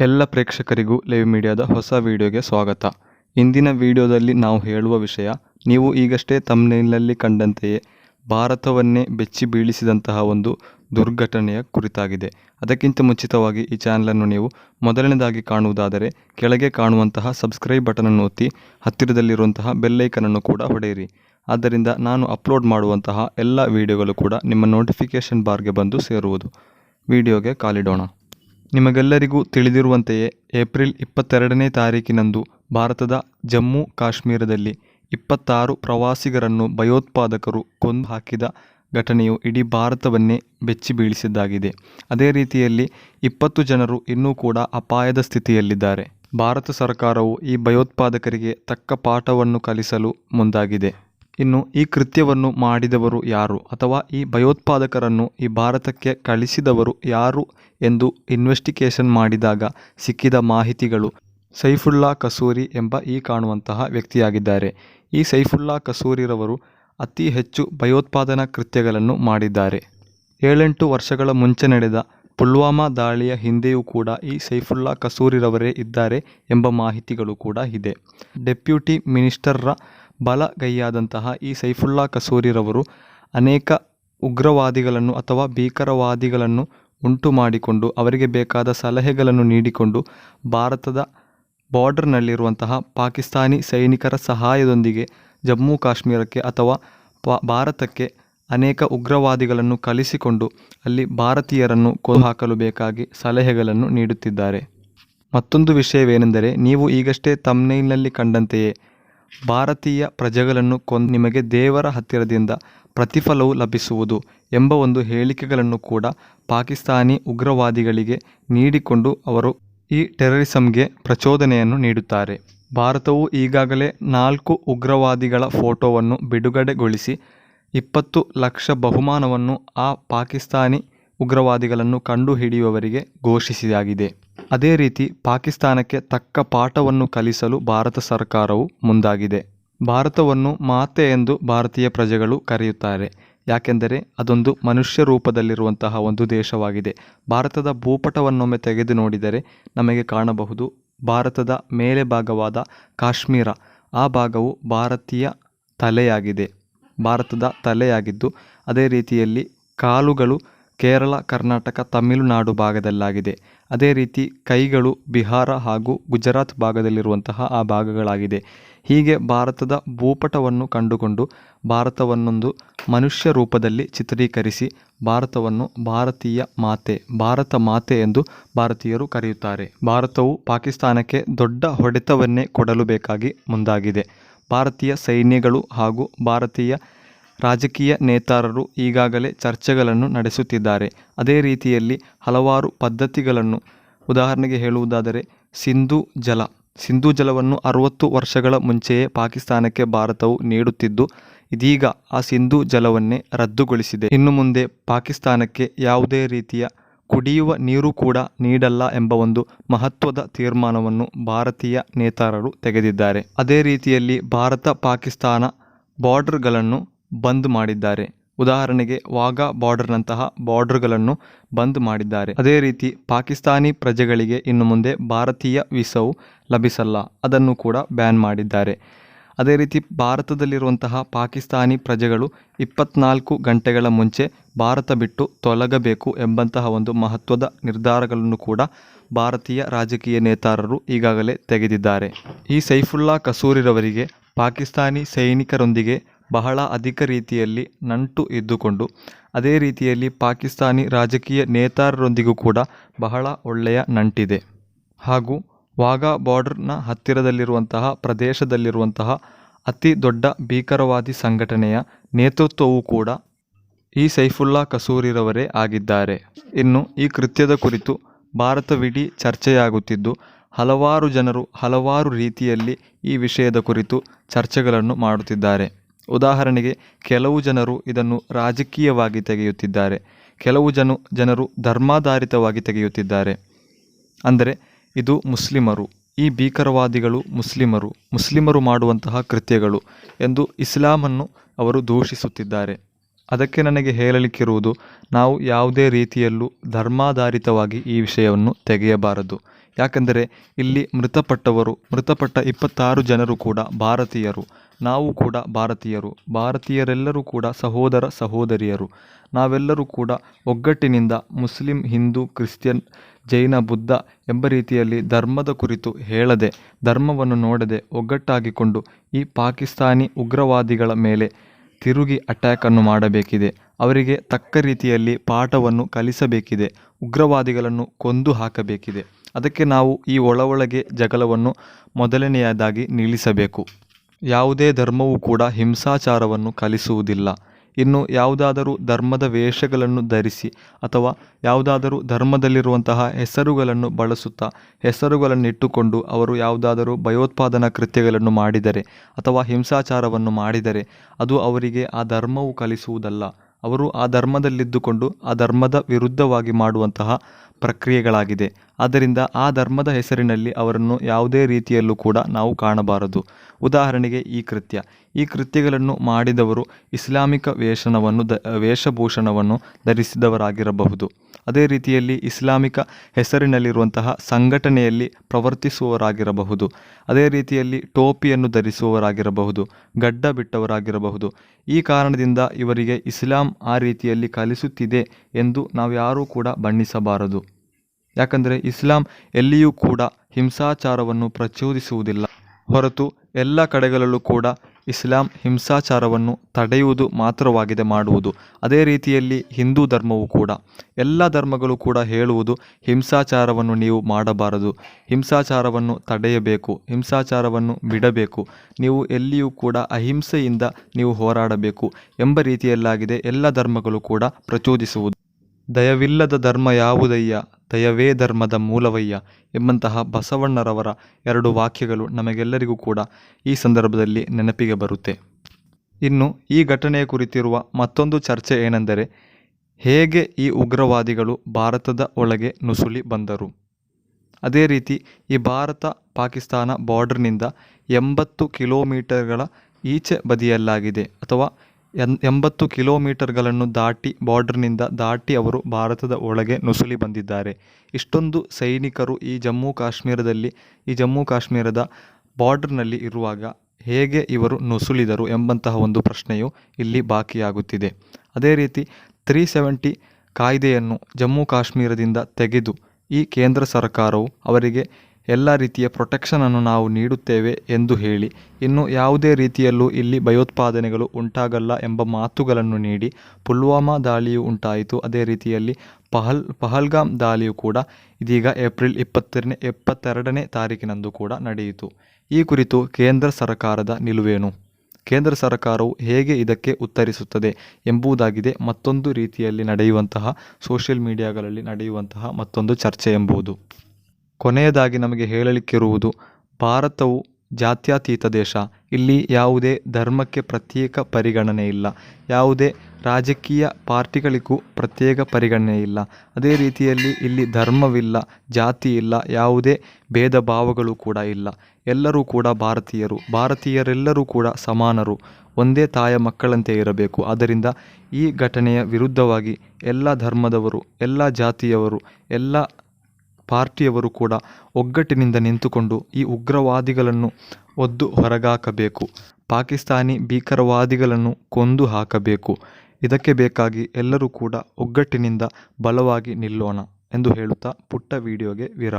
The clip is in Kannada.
ಎಲ್ಲ ಪ್ರೇಕ್ಷಕರಿಗೂ ಲೈವ್ ಮೀಡಿಯಾದ ಹೊಸ ವಿಡಿಯೋಗೆ ಸ್ವಾಗತ. ಇಂದಿನ ವಿಡಿಯೋದಲ್ಲಿ ನಾವು ಹೇಳುವ ವಿಷಯ, ನೀವು ಈಗಷ್ಟೇ ತಮ್ಮನಲ್ಲಿ ಕಂಡಂತೆಯೇ ಭಾರತವನ್ನೇ ಬೆಚ್ಚಿ ಬೀಳಿಸಿದಂತಹ ಒಂದು ದುರ್ಘಟನೆಯ ಕುರಿತಾಗಿದೆ. ಅದಕ್ಕಿಂತ ಮುಂಚಿತವಾಗಿ ಈ ಚಾನಲನ್ನು ನೀವು ಮೊದಲನೇದಾಗಿ ಕಾಣುವುದಾದರೆ, ಕೆಳಗೆ ಕಾಣುವಂತಹ ಸಬ್ಸ್ಕ್ರೈಬ್ ಬಟನನ್ನು ಒತ್ತಿ, ಹತ್ತಿರದಲ್ಲಿರುವಂತಹ ಬೆಲ್ಲೈಕನನ್ನು ಕೂಡ ಹೊಡೆಯಿರಿ. ಆದ್ದರಿಂದ ನಾನು ಅಪ್ಲೋಡ್ ಮಾಡುವಂತಹ ಎಲ್ಲ ವಿಡಿಯೋಗಳು ಕೂಡ ನಿಮ್ಮ ನೋಟಿಫಿಕೇಷನ್ ಬಾರ್ಗೆ ಬಂದು ಸೇರುವುದು. ವಿಡಿಯೋಗೆ ಕಾಲಿಡೋಣ. ನಿಮಗೆಲ್ಲರಿಗೂ ತಿಳಿದಿರುವಂತೆಯೇ ಏಪ್ರಿಲ್ ಇಪ್ಪತ್ತೆರಡನೇ ತಾರೀಕಿನಂದು ಭಾರತದ ಜಮ್ಮು ಕಾಶ್ಮೀರದಲ್ಲಿ ಇಪ್ಪತ್ತಾರು ಪ್ರವಾಸಿಗರನ್ನು ಭಯೋತ್ಪಾದಕರು ಕೊಂದು ಹಾಕಿದ ಘಟನೆಯು ಇಡೀ ಭಾರತವನ್ನೇ ಬೆಚ್ಚಿ ಬೀಳಿಸಿದ್ದಾಗಿದೆ. ಅದೇ ರೀತಿಯಲ್ಲಿ ಇಪ್ಪತ್ತು ಜನರು ಇನ್ನೂ ಕೂಡ ಅಪಾಯದ ಸ್ಥಿತಿಯಲ್ಲಿದ್ದಾರೆ. ಭಾರತ ಸರ್ಕಾರವು ಈ ಭಯೋತ್ಪಾದಕರಿಗೆ ತಕ್ಕ ಪಾಠವನ್ನು ಕಲಿಸಲು ಮುಂದಾಗಿದೆ. ಇನ್ನು ಈ ಕೃತ್ಯವನ್ನು ಮಾಡಿದವರು ಯಾರು? ಅಥವಾ ಈ ಭಯೋತ್ಪಾದಕರನ್ನು ಈ ಭಾರತಕ್ಕೆ ಕಳಿಸಿದವರು ಯಾರು ಎಂದು ಇನ್ವೆಸ್ಟಿಗೇಷನ್ ಮಾಡಿದಾಗ ಸಿಕ್ಕಿದ ಮಾಹಿತಿಗಳು. ಸೈಫುಲ್ಲಾ ಕಸೂರಿ ಎಂಬ ಈ ಕಾಣುವಂತಹ ವ್ಯಕ್ತಿಯಾಗಿದ್ದಾರೆ. ಈ ಸೈಫುಲ್ಲಾ ಕಸೂರಿರವರು ಅತಿ ಹೆಚ್ಚು ಭಯೋತ್ಪಾದನಾ ಕೃತ್ಯಗಳನ್ನು ಮಾಡಿದ್ದಾರೆ. ಏಳೆಂಟು ವರ್ಷಗಳ ಮುಂಚೆ ನಡೆದ ಪುಲ್ವಾಮಾ ದಾಳಿಯ ಹಿಂದೆಯೂ ಕೂಡ ಈ ಸೈಫುಲ್ಲಾ ಕಸೂರಿರವರೇ ಇದ್ದಾರೆ ಎಂಬ ಮಾಹಿತಿಗಳು ಕೂಡ ಇದೆ. ಡೆಪ್ಯೂಟಿ ಮಿನಿಸ್ಟರ್ರ ಬಲಗೈಯಾದಂತಹ ಈ ಸೈಫುಲ್ಲಾ ಕಸೂರಿರವರು ಅನೇಕ ಉಗ್ರವಾದಿಗಳನ್ನು ಅಥವಾ ಭೀಕರವಾದಿಗಳನ್ನು ಉಂಟು ಮಾಡಿಕೊಂಡು ಅವರಿಗೆ ಬೇಕಾದ ಸಲಹೆಗಳನ್ನು ನೀಡಿಕೊಂಡು ಭಾರತದ ಬಾರ್ಡರ್ನಲ್ಲಿರುವಂತಹ ಪಾಕಿಸ್ತಾನಿ ಸೈನಿಕರ ಸಹಾಯದೊಂದಿಗೆ ಜಮ್ಮು ಕಾಶ್ಮೀರಕ್ಕೆ ಅಥವಾ ಭಾರತಕ್ಕೆ ಅನೇಕ ಉಗ್ರವಾದಿಗಳನ್ನು ಕಲಿಸಿಕೊಂಡು ಅಲ್ಲಿ ಭಾರತೀಯರನ್ನು ಹಾಕಲು ಬೇಕಾಗಿ ಸಲಹೆಗಳನ್ನು ನೀಡುತ್ತಿದ್ದಾರೆ. ಮತ್ತೊಂದು ವಿಷಯವೇನೆಂದರೆ, ನೀವು ಈಗಷ್ಟೇ ತಮ್ನೈಲ್ನಲ್ಲಿ ಕಂಡಂತೆಯೇ ಭಾರತೀಯ ಪ್ರಜೆಗಳನ್ನು ಕೊಂದು ನಿಮಗೆ ದೇವರ ಹತ್ತಿರದಿಂದ ಪ್ರತಿಫಲವು ಲಭಿಸುವುದು ಎಂಬ ಒಂದು ಹೇಳಿಕೆಗಳನ್ನು ಕೂಡ ಪಾಕಿಸ್ತಾನಿ ಉಗ್ರವಾದಿಗಳಿಗೆ ನೀಡಿಕೊಂಡು ಅವರು ಈ ಟೆರರಿಸಂಗೆ ಪ್ರಚೋದನೆಯನ್ನು ನೀಡುತ್ತಾರೆ. ಭಾರತವು ಈಗಾಗಲೇ ನಾಲ್ಕು ಉಗ್ರವಾದಿಗಳ ಫೋಟೋವನ್ನು ಬಿಡುಗಡೆಗೊಳಿಸಿ ಇಪ್ಪತ್ತು ಲಕ್ಷ ಬಹುಮಾನವನ್ನು ಆ ಪಾಕಿಸ್ತಾನಿ ಉಗ್ರವಾದಿಗಳನ್ನು ಕಂಡುಹಿಡಿಯುವವರಿಗೆ ಘೋಷಿಸಿದಾಗಿದೆ ಅದೇ ರೀತಿ ಪಾಕಿಸ್ತಾನಕ್ಕೆ ತಕ್ಕ ಪಾಠವನ್ನು ಕಲಿಸಲು ಭಾರತ ಸರ್ಕಾರವು ಮುಂದಾಗಿದೆ. ಭಾರತವನ್ನು ಮಾತೆ ಎಂದು ಭಾರತೀಯ ಪ್ರಜೆಗಳು ಕರೆಯುತ್ತಾರೆ. ಯಾಕೆಂದರೆ ಅದೊಂದು ಮನುಷ್ಯ ರೂಪದಲ್ಲಿರುವಂತಹ ಒಂದು ದೇಶವಾಗಿದೆ. ಭಾರತದ ಭೂಪಟವನ್ನೊಮ್ಮೆ ತೆಗೆದು ನೋಡಿದರೆ ನಮಗೆ ಕಾಣಬಹುದು ಭಾರತದ ಮೇಲೆ ಭಾಗವಾದ ಕಾಶ್ಮೀರ. ಆ ಭಾಗವು ಭಾರತೀಯ ತಲೆಯಾಗಿದೆ. ಭಾರತದ ತಲೆಯಾಗಿದ್ದು, ಅದೇ ರೀತಿಯಲ್ಲಿ ಕಾಲುಗಳು ಕೇರಳ, ಕರ್ನಾಟಕ, ತಮಿಳುನಾಡು ಭಾಗದಲ್ಲಾಗಿದೆ. ಅದೇ ರೀತಿ ಕೈಗಳು ಬಿಹಾರ ಹಾಗೂ ಗುಜರಾತ್ ಭಾಗದಲ್ಲಿರುವಂತಹ ಆ ಭಾಗಗಳಾಗಿದೆ. ಹೀಗೆ ಭಾರತದ ಭೂಪಟವನ್ನು ಕಂಡುಕೊಂಡು ಭಾರತವನ್ನೊಂದು ಮನುಷ್ಯ ರೂಪದಲ್ಲಿ ಚಿತ್ರೀಕರಿಸಿ ಭಾರತವನ್ನು ಭಾರತೀಯ ಮಾತೆ, ಭಾರತ ಮಾತೆ ಎಂದು ಭಾರತೀಯರು ಕರೆಯುತ್ತಾರೆ. ಭಾರತವು ಪಾಕಿಸ್ತಾನಕ್ಕೆ ದೊಡ್ಡ ಹೊಡೆತವನ್ನೇ ಕೊಡಲು ಬೇಕಾಗಿ ಮುಂದಾಗಿದೆ. ಭಾರತೀಯ ಸೈನ್ಯಗಳು ಹಾಗೂ ಭಾರತೀಯ ರಾಜಕೀಯ ನೇತಾರರು ಈಗಾಗಲೇ ಚರ್ಚೆಗಳನ್ನು ನಡೆಸುತ್ತಿದ್ದಾರೆ. ಅದೇ ರೀತಿಯಲ್ಲಿ ಹಲವಾರು ಪದ್ಧತಿಗಳನ್ನು. ಉದಾಹರಣೆಗೆ ಹೇಳುವುದಾದರೆ, ಸಿಂಧು ಜಲ. ಸಿಂಧು ಜಲವನ್ನು ಅರುವತ್ತು ವರ್ಷಗಳ ಮುಂಚೆಯೇ ಪಾಕಿಸ್ತಾನಕ್ಕೆ ಭಾರತವು ನೀಡುತ್ತಿದ್ದು, ಇದೀಗ ಆ ಸಿಂಧು ಜಲವನ್ನೇ ರದ್ದುಗೊಳಿಸಿದೆ. ಇನ್ನು ಮುಂದೆ ಪಾಕಿಸ್ತಾನಕ್ಕೆ ಯಾವುದೇ ರೀತಿಯ ಕುಡಿಯುವ ನೀರು ಕೂಡ ನೀಡಲ್ಲ ಎಂಬ ಒಂದು ಮಹತ್ವದ ತೀರ್ಮಾನವನ್ನು ಭಾರತೀಯ ನೇತಾರರು ತೆಗೆದಿದ್ದಾರೆ. ಅದೇ ರೀತಿಯಲ್ಲಿ ಭಾರತ ಪಾಕಿಸ್ತಾನ ಬಾರ್ಡರ್ಗಳನ್ನು ಬಂದ್ ಮಾಡಿದ್ದಾರೆ. ಉದಾಹರಣೆಗೆ, ವಾಘಾ ಬಾರ್ಡರ್ನಂತಹ ಬಾರ್ಡರ್ಗಳನ್ನು ಬಂದ್ ಮಾಡಿದ್ದಾರೆ. ಅದೇ ರೀತಿ, ಪಾಕಿಸ್ತಾನಿ ಪ್ರಜೆಗಳಿಗೆ ಇನ್ನು ಮುಂದೆ ಭಾರತೀಯ ವೀಸವು ಲಭಿಸಲ್ಲ. ಅದನ್ನು ಕೂಡ ಬ್ಯಾನ್ ಮಾಡಿದ್ದಾರೆ. ಅದೇ ರೀತಿ, ಭಾರತದಲ್ಲಿರುವಂತಹ ಪಾಕಿಸ್ತಾನಿ ಪ್ರಜೆಗಳು ಇಪ್ಪತ್ನಾಲ್ಕು ಗಂಟೆಗಳ ಮುಂಚೆ ಭಾರತ ಬಿಟ್ಟು ತೊಲಗಬೇಕು ಎಂಬಂತಹ ಒಂದು ಮಹತ್ವದ ನಿರ್ಧಾರಗಳನ್ನು ಕೂಡ ಭಾರತೀಯ ರಾಜಕೀಯ ನೇತಾರರು ಈಗಾಗಲೇ ತೆಗೆದಿದ್ದಾರೆ. ಈ ಸೈಫುಲ್ಲಾ ಕಸೂರಿರವರಿಗೆ ಪಾಕಿಸ್ತಾನಿ ಸೈನಿಕರೊಂದಿಗೆ ಬಹಳ ಅಧಿಕ ರೀತಿಯಲ್ಲಿ ನಂಟು ಇದ್ದುಕೊಂಡು, ಅದೇ ರೀತಿಯಲ್ಲಿ ಪಾಕಿಸ್ತಾನಿ ರಾಜಕೀಯ ನೇತಾರರೊಂದಿಗೂ ಕೂಡ ಬಹಳ ಒಳ್ಳೆಯ ನಂಟಿದೆ. ಹಾಗೂ ವಾಘಾ ಬಾರ್ಡರ್ನ ಹತ್ತಿರದಲ್ಲಿರುವಂತಹ ಪ್ರದೇಶದಲ್ಲಿರುವಂತಹ ಅತಿ ದೊಡ್ಡ ಭೀಕರವಾದಿ ಸಂಘಟನೆಯ ನೇತೃತ್ವವೂ ಕೂಡ ಈ ಸೈಫುಲ್ಲಾ ಕಸೂರಿರವರೇ ಆಗಿದ್ದಾರೆ. ಇನ್ನು ಈ ಕೃತ್ಯದ ಕುರಿತು ಭಾರತವಿಡೀ ಚರ್ಚೆಯಾಗುತ್ತಿದ್ದು, ಹಲವಾರು ಜನರು ಹಲವಾರು ರೀತಿಯಲ್ಲಿ ಈ ವಿಷಯದ ಕುರಿತು ಚರ್ಚೆಗಳನ್ನು ಮಾಡುತ್ತಿದ್ದಾರೆ. ಉದಾಹರಣೆಗೆ ಕೆಲವು ಜನರು ಇದನ್ನು ರಾಜಕೀಯವಾಗಿ ತೆಗೆಯುತ್ತಿದ್ದಾರೆ. ಕೆಲವು ಜನ, ಜನರು ಧರ್ಮಾಧಾರಿತವಾಗಿ ತೆಗೆಯುತ್ತಿದ್ದಾರೆ. ಅಂದರೆ ಇದು ಮುಸ್ಲಿಮರು. ಈ ಭೀಕರವಾದಿಗಳು ಮುಸ್ಲಿಮರು. ಮುಸ್ಲಿಮರು ಮಾಡುವಂತಹ ಕೃತ್ಯಗಳು ಎಂದು ಇಸ್ಲಾಮನ್ನು ಅವರು ದೂಷಿಸುತ್ತಿದ್ದಾರೆ. ಅದಕ್ಕೆ ನನಗೆ ಹೇಳಲಿಕ್ಕಿರುವುದು, ನಾವು ಯಾವುದೇ ರೀತಿಯಲ್ಲೂ ಧರ್ಮಾಧಾರಿತವಾಗಿ ಈ ವಿಷಯವನ್ನು ತೆಗೆಯಬಾರದು. ಯಾಕೆಂದರೆ ಇಲ್ಲಿ ಮೃತಪಟ್ಟವರು, ಮೃತಪಟ್ಟ ಇಪ್ಪತ್ತಾರು ಜನರು ಕೂಡ ಭಾರತೀಯರು. ನಾವು ಕೂಡ ಭಾರತೀಯರು, ಭಾರತೀಯರೆಲ್ಲರೂ ಕೂಡ ಸಹೋದರ ಸಹೋದರಿಯರು. ನಾವೆಲ್ಲರೂ ಕೂಡ ಒಗ್ಗಟ್ಟಿನಿಂದ ಮುಸ್ಲಿಂ, ಹಿಂದೂ, ಕ್ರಿಶ್ಚಿಯನ್, ಜೈನ, ಬುದ್ಧ ಎಂಬ ರೀತಿಯಲ್ಲಿ ಧರ್ಮದ ಕುರಿತು ಹೇಳದೆ, ಧರ್ಮವನ್ನು ನೋಡದೆ ಒಗ್ಗಟ್ಟಾಗಿಕೊಂಡು ಈ ಪಾಕಿಸ್ತಾನಿ ಉಗ್ರವಾದಿಗಳ ಮೇಲೆ ತಿರುಗಿ ಅಟ್ಯಾಕನ್ನು ಮಾಡಬೇಕಿದೆ. ಅವರಿಗೆ ತಕ್ಕ ರೀತಿಯಲ್ಲಿ ಪಾಠವನ್ನು ಕಲಿಸಬೇಕಿದೆ, ಉಗ್ರವಾದಿಗಳನ್ನು ಕೊಂದು ಹಾಕಬೇಕಿದೆ. ಅದಕ್ಕೆ ನಾವು ಈ ಒಳ ಒಳಗೆ ಜಗಳವನ್ನು ಮೊದಲನೆಯದಾಗಿ ನಿಲ್ಲಿಸಬೇಕು. ಯಾವುದೇ ಧರ್ಮವೂ ಕೂಡ ಹಿಂಸಾಚಾರವನ್ನು ಕಲಿಸುವುದಿಲ್ಲ. ಇನ್ನು ಯಾವುದಾದರೂ ಧರ್ಮದ ವೇಷಗಳನ್ನು ಧರಿಸಿ ಅಥವಾ ಯಾವುದಾದರೂ ಧರ್ಮದಲ್ಲಿರುವಂತಹ ಹೆಸರುಗಳನ್ನು ಬಳಸುತ್ತಾ ಹೆಸರುಗಳನ್ನಿಟ್ಟುಕೊಂಡು ಅವರು ಯಾವುದಾದರೂ ಭಯೋತ್ಪಾದನಾ ಕೃತ್ಯಗಳನ್ನು ಮಾಡಿದರೆ ಅಥವಾ ಹಿಂಸಾಚಾರವನ್ನು ಮಾಡಿದರೆ ಅದು ಅವರಿಗೆ ಆ ಧರ್ಮವು ಕಲಿಸುವುದಲ್ಲ. ಅವರು ಆ ಧರ್ಮದಲ್ಲಿದ್ದುಕೊಂಡು ಆ ಧರ್ಮದ ವಿರುದ್ಧವಾಗಿ ಮಾಡುವಂತಹ ಪ್ರಕ್ರಿಯೆಗಳಾಗಿದೆ. ಆದ್ದರಿಂದ ಆ ಧರ್ಮದ ಹೆಸರಿನಲ್ಲಿ ಅವರನ್ನು ಯಾವುದೇ ರೀತಿಯಲ್ಲೂ ಕೂಡ ನಾವು ಕಾಣಬಾರದು. ಉದಾಹರಣೆಗೆ ಈ ಕೃತ್ಯ. ಈ ಕೃತ್ಯಗಳನ್ನು ಮಾಡಿದವರು ಇಸ್ಲಾಮಿಕ ವೇಷನವನ್ನು ದ, ವೇಷಭೂಷಣವನ್ನು ಧರಿಸಿದವರಾಗಿರಬಹುದು. ಅದೇ ರೀತಿಯಲ್ಲಿ ಇಸ್ಲಾಮಿಕ ಹೆಸರಿನಲ್ಲಿರುವಂತಹ ಸಂಘಟನೆಯಲ್ಲಿ ಪ್ರವರ್ತಿಸುವವರಾಗಿರಬಹುದು. ಅದೇ ರೀತಿಯಲ್ಲಿ ಟೋಪಿಯನ್ನು ಧರಿಸುವವರಾಗಿರಬಹುದು. ಗಡ್ಡ ಬಿಟ್ಟವರಾಗಿರಬಹುದು. ಈ ಕಾರಣದಿಂದ ಇವರಿಗೆ ಇಸ್ಲಾಂ ಆ ರೀತಿಯಲ್ಲಿ ಕಲಿಸುತ್ತಿದೆ ಎಂದು ನಾವು ಯಾರೂ ಕೂಡ ಬಣ್ಣಿಸಬಾರದು. ಯಾಕಂದರೆ ಇಸ್ಲಾಂ ಎಲ್ಲಿಯೂ ಕೂಡ ಹಿಂಸಾಚಾರವನ್ನು ಪ್ರಚೋದಿಸುವುದಿಲ್ಲ. ಹೊರತು ಎಲ್ಲ ಕಡೆಗಳಲ್ಲೂ ಕೂಡ ಇಸ್ಲಾಂ ಹಿಂಸಾಚಾರವನ್ನು ತಡೆಯುವುದು ಮಾತ್ರವಾಗಿದೆ ಮಾಡುವುದು. ಅದೇ ರೀತಿಯಲ್ಲಿ ಹಿಂದೂ ಧರ್ಮವು ಕೂಡ. ಎಲ್ಲ ಧರ್ಮಗಳು ಕೂಡ ಹೇಳುವುದು ಹಿಂಸಾಚಾರವನ್ನು ನೀವು ಮಾಡಬಾರದು. ಹಿಂಸಾಚಾರವನ್ನು ತಡೆಯಬೇಕು. ಹಿಂಸಾಚಾರವನ್ನು ಬಿಡಬೇಕು. ನೀವು ಎಲ್ಲಿಯೂ ಕೂಡ ಅಹಿಂಸೆಯಿಂದ ನೀವು ಹೋರಾಡಬೇಕು ಎಂಬ ರೀತಿಯಲ್ಲಾಗಿದೆ ಎಲ್ಲ ಧರ್ಮಗಳು ಕೂಡ ಪ್ರಚೋದಿಸುವುದು. ದಯವಿಲ್ಲದ ಧರ್ಮ ಯಾವುದಯ್ಯ? ದಯವೇ ಧರ್ಮದ ಮೂಲವಯ್ಯ? ಎಂಬಂತಹ ಬಸವಣ್ಣರವರ ಎರಡು ವಾಕ್ಯಗಳು ನಮಗೆಲ್ಲರಿಗೂ ಕೂಡ ಈ ಸಂದರ್ಭದಲ್ಲಿ ನೆನಪಿಗೆ ಬರುತ್ತೆ. ಇನ್ನು ಈ ಘಟನೆಯ ಕುರಿತಿರುವ ಮತ್ತೊಂದು ಚರ್ಚೆ ಏನೆಂದರೆ, ಹೇಗೆ ಈ ಉಗ್ರವಾದಿಗಳು ಭಾರತದ ಒಳಗೆ ನುಸುಳಿ ಬಂದರು? ಅದೇ ರೀತಿ ಈ ಭಾರತ ಪಾಕಿಸ್ತಾನ ಬಾರ್ಡರ್ನಿಂದ ಎಂಬತ್ತು ಕಿಲೋಮೀಟರ್ಗಳ ಈಚೆ ಬದಿಯಲ್ಲಾಗಿದೆ ಅಥವಾ ಎನ್, ಎಂಬತ್ತು ಕಿಲೋಮೀಟರ್ಗಳನ್ನು ದಾಟಿ, ಬಾರ್ಡರ್ನಿಂದ ದಾಟಿ ಅವರು ಭಾರತದ ಒಳಗೆ ನುಸುಳಿ ಬಂದಿದ್ದಾರೆ. ಇಷ್ಟೊಂದು ಸೈನಿಕರು ಈ ಜಮ್ಮು ಕಾಶ್ಮೀರದಲ್ಲಿ, ಈ ಜಮ್ಮು ಕಾಶ್ಮೀರದ ಬಾರ್ಡರ್ನಲ್ಲಿ ಇರುವಾಗ ಹೇಗೆ ಇವರು ನುಸುಳಿದರು ಎಂಬಂತಹ ಒಂದು ಪ್ರಶ್ನೆಯು ಇಲ್ಲಿ ಬಾಕಿಯಾಗುತ್ತಿದೆ. ಅದೇ ರೀತಿ ತ್ರೀ ಸೆವೆಂಟಿ ಕಾಯ್ದೆಯನ್ನು ಜಮ್ಮು ಕಾಶ್ಮೀರದಿಂದ ತೆಗೆದು ಈ ಕೇಂದ್ರ ಸರ್ಕಾರವು ಅವರಿಗೆ ಎಲ್ಲ ರೀತಿಯ ಪ್ರೊಟೆಕ್ಷನನ್ನು ನಾವು ನೀಡುತ್ತೇವೆ ಎಂದು ಹೇಳಿ, ಇನ್ನು ಯಾವುದೇ ರೀತಿಯಲ್ಲೂ ಇಲ್ಲಿ ಭಯೋತ್ಪಾದನೆಗಳು ಉಂಟಾಗಲ್ಲ ಎಂಬ ಮಾತುಗಳನ್ನು ನೀಡಿ, ಪುಲ್ವಾಮಾ ದಾಳಿಯು ಉಂಟಾಯಿತು. ಅದೇ ರೀತಿಯಲ್ಲಿ ಪಹಲ್, ಪಹಲ್ಗಾಮ್ ದಾಳಿಯು ಕೂಡ ಇದೀಗ ಏಪ್ರಿಲ್ ಇಪ್ಪತ್ತನೇ, ಎಪ್ಪತ್ತೆರಡನೇ ತಾರೀಕಿನಂದು ಕೂಡ ನಡೆಯಿತು. ಈ ಕುರಿತು ಕೇಂದ್ರ ಸರ್ಕಾರದ ನಿಲುವೇನು? ಕೇಂದ್ರ ಸರ್ಕಾರವು ಹೇಗೆ ಇದಕ್ಕೆ ಉತ್ತರಿಸುತ್ತದೆ ಎಂಬುದಾಗಿದೆ ಮತ್ತೊಂದು ರೀತಿಯಲ್ಲಿ ನಡೆಯುವಂತಹ, ಸೋಷಿಯಲ್ ಮೀಡಿಯಾಗಳಲ್ಲಿ ನಡೆಯುವಂತಹ ಮತ್ತೊಂದು ಚರ್ಚೆ ಎಂಬುದು. ಕೊನೆಯದಾಗಿ ನಮಗೆ ಹೇಳಲಿಕ್ಕಿರುವುದು, ಭಾರತವು ಜಾತ್ಯತೀತ ದೇಶ. ಇಲ್ಲಿ ಯಾವುದೇ ಧರ್ಮಕ್ಕೆ ಪ್ರತ್ಯೇಕ ಪರಿಗಣನೆ ಇಲ್ಲ. ಯಾವುದೇ ರಾಜಕೀಯ ಪಾರ್ಟಿಗಳಿಗೂ ಪ್ರತ್ಯೇಕ ಪರಿಗಣನೆ ಇಲ್ಲ. ಅದೇ ರೀತಿಯಲ್ಲಿ ಇಲ್ಲಿ ಧರ್ಮವಿಲ್ಲ, ಜಾತಿ ಇಲ್ಲ, ಯಾವುದೇ ಭೇದ ಭಾವಗಳು ಕೂಡ ಇಲ್ಲ. ಎಲ್ಲರೂ ಕೂಡ ಭಾರತೀಯರು. ಭಾರತೀಯರೆಲ್ಲರೂ ಕೂಡ ಸಮಾನರು. ಒಂದೇ ತಾಯ ಮಕ್ಕಳಂತೆ ಇರಬೇಕು. ಆದ್ದರಿಂದ ಈ ಘಟನೆಯ ವಿರುದ್ಧವಾಗಿ ಎಲ್ಲ ಧರ್ಮದವರು, ಎಲ್ಲ ಜಾತಿಯವರು, ಎಲ್ಲ ಪಾರ್ಟಿಯವರು ಕೂಡ ಒಗ್ಗಟ್ಟಿನಿಂದ ನಿಂತುಕೊಂಡು ಈ ಉಗ್ರವಾದಿಗಳನ್ನು ಒದ್ದು ಹೊರಗಾಕಬೇಕು. ಪಾಕಿಸ್ತಾನಿ ಭೀಕರವಾದಿಗಳನ್ನು ಕೊಂದು ಹಾಕಬೇಕು. ಇದಕ್ಕೆ ಬೇಕಾಗಿ ಎಲ್ಲರೂ ಕೂಡ ಒಗ್ಗಟ್ಟಿನಿಂದ ಬಲವಾಗಿ ನಿಲ್ಲೋಣ ಎಂದು ಹೇಳುತ್ತಾ ಪುಟ್ಟ ವಿಡಿಯೋಗೆ ವಿರಾಮ.